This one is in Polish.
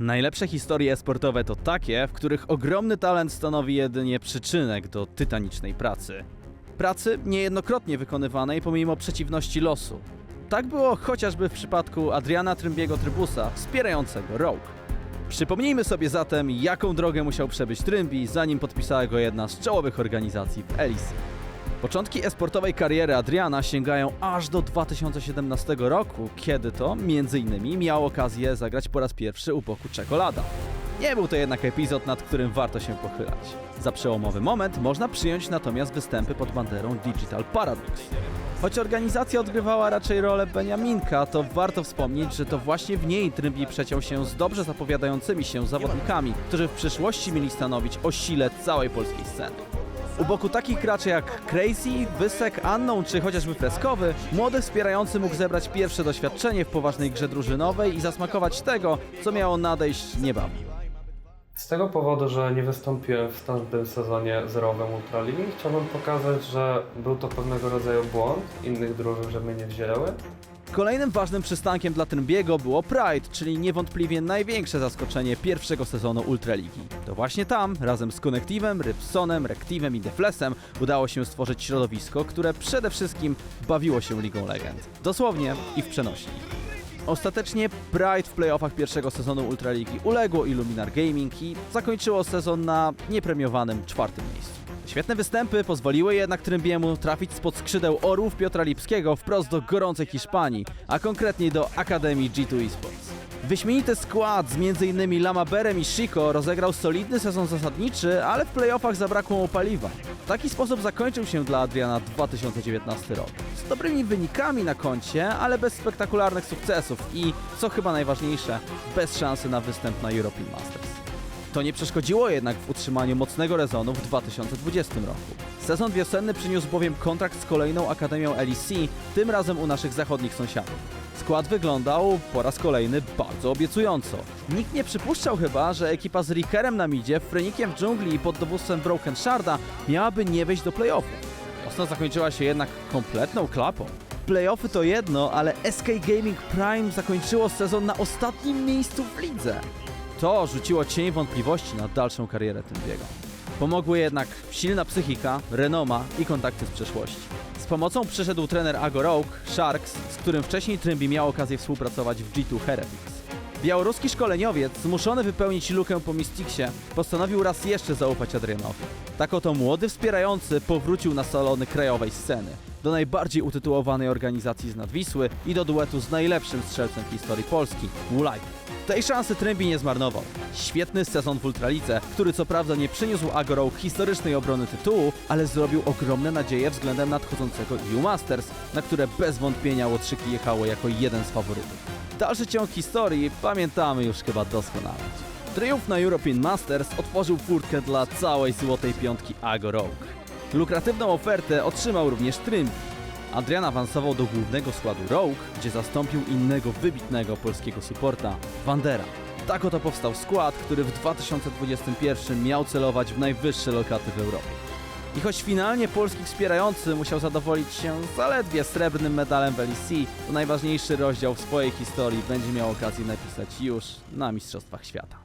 Najlepsze historie sportowe to takie, w których ogromny talent stanowi jedynie przyczynek do tytanicznej pracy. Pracy niejednokrotnie wykonywanej pomimo przeciwności losu. Tak było chociażby w przypadku Adriana Trymbiego Trybusa, wspierającego Rogue. Przypomnijmy sobie zatem, jaką drogę musiał przebyć Trymbi, zanim podpisała go jedna z czołowych organizacji w Elise. Początki esportowej kariery Adriana sięgają aż do 2017 roku, kiedy to, innymi, miał okazję zagrać po raz pierwszy u boku Czekolada. Nie był to jednak epizod, nad którym warto się pochylać. Za przełomowy moment można przyjąć natomiast występy pod banderą Digital Paradox. Choć organizacja odgrywała raczej rolę Beniaminka, to warto wspomnieć, że to właśnie w niej Trymbi przeciął się z dobrze zapowiadającymi się zawodnikami, którzy w przyszłości mieli stanowić o sile całej polskiej sceny. U boku takich graczy jak Crazy, Wysek, Unknown czy chociażby Freskowy, młody wspierający mógł zebrać pierwsze doświadczenie w poważnej grze drużynowej i zasmakować tego, co miało nadejść niebawem. Z tego powodu, że nie wystąpiłem w tamtym sezonie zerowym Ultraligi, chciałbym pokazać, że był to pewnego rodzaju błąd innych drużyn, że mnie nie wzięły. Kolejnym ważnym przystankiem dla Trymbiego było Pride, czyli niewątpliwie największe zaskoczenie pierwszego sezonu Ultraligi. To właśnie tam, razem z Connectivem, Rybsonem, Rektivem i Deflesem udało się stworzyć środowisko, które przede wszystkim bawiło się Ligą Legend. Dosłownie i w przenośni. Ostatecznie Pride w playoffach pierwszego sezonu Ultraligi uległo Illuminar Gaming i zakończyło sezon na niepremiowanym czwartym miejscu. Świetne występy pozwoliły jednak Trymbiemu trafić spod skrzydeł orłów Piotra Lipskiego wprost do gorącej Hiszpanii, a konkretniej do Akademii G2 Esports. Wyśmienity skład z m.in. Lamaberem i Chico rozegrał solidny sezon zasadniczy, ale w playoffach zabrakło mu paliwa. W taki sposób zakończył się dla Adriana 2019 rok. Z dobrymi wynikami na koncie, ale bez spektakularnych sukcesów i, co chyba najważniejsze, bez szansy na występ na European Masters. To nie przeszkodziło jednak w utrzymaniu mocnego rezonu w 2020 roku. Sezon wiosenny przyniósł bowiem kontrakt z kolejną Akademią LEC, tym razem u naszych zachodnich sąsiadów. Skład wyglądał po raz kolejny bardzo obiecująco. Nikt nie przypuszczał chyba, że ekipa z Rickerem na midzie, Frenikiem w dżungli i pod dowództwem Broken Sharda miałaby nie wejść do playoffów. Osna zakończyła się jednak kompletną klapą. Playoffy to jedno, ale SK Gaming Prime zakończyło sezon na ostatnim miejscu w lidze. To rzuciło cień wątpliwości na dalszą karierę Trymbiego. Pomogły jednak silna psychika, renoma i kontakty z przeszłości. Z pomocą przyszedł trener Ago Rogue, Sharks, z którym wcześniej Trymbi miał okazję współpracować w G2 Heretics. Białoruski szkoleniowiec, zmuszony wypełnić lukę po Mysticsie, postanowił raz jeszcze zaufać Adrianowi. Tak oto młody wspierający powrócił na salony krajowej sceny, do najbardziej utytułowanej organizacji z Nadwisły i do duetu z najlepszym strzelcem w historii Polski, Mulaj. Tej szansy Trymbi nie zmarnował. Świetny sezon w Ultralidze, który co prawda nie przyniósł Agorą historycznej obrony tytułu, ale zrobił ogromne nadzieje względem nadchodzącego EU Masters, na które bez wątpienia Łotrzyki jechało jako jeden z faworytów. Dalszy ciąg historii pamiętamy już chyba doskonale. Triumf na European Masters otworzył furtkę dla całej złotej piątki Ago Rogue. Lukratywną ofertę otrzymał również Trymbi. Adrian awansował do głównego składu Rogue, gdzie zastąpił innego wybitnego polskiego supporta, Wandera. Tak oto powstał skład, który w 2021 miał celować w najwyższe lokaty w Europie. I choć finalnie polski wspierający musiał zadowolić się zaledwie srebrnym medalem w LEC, to najważniejszy rozdział w swojej historii będzie miał okazję napisać już na Mistrzostwach Świata.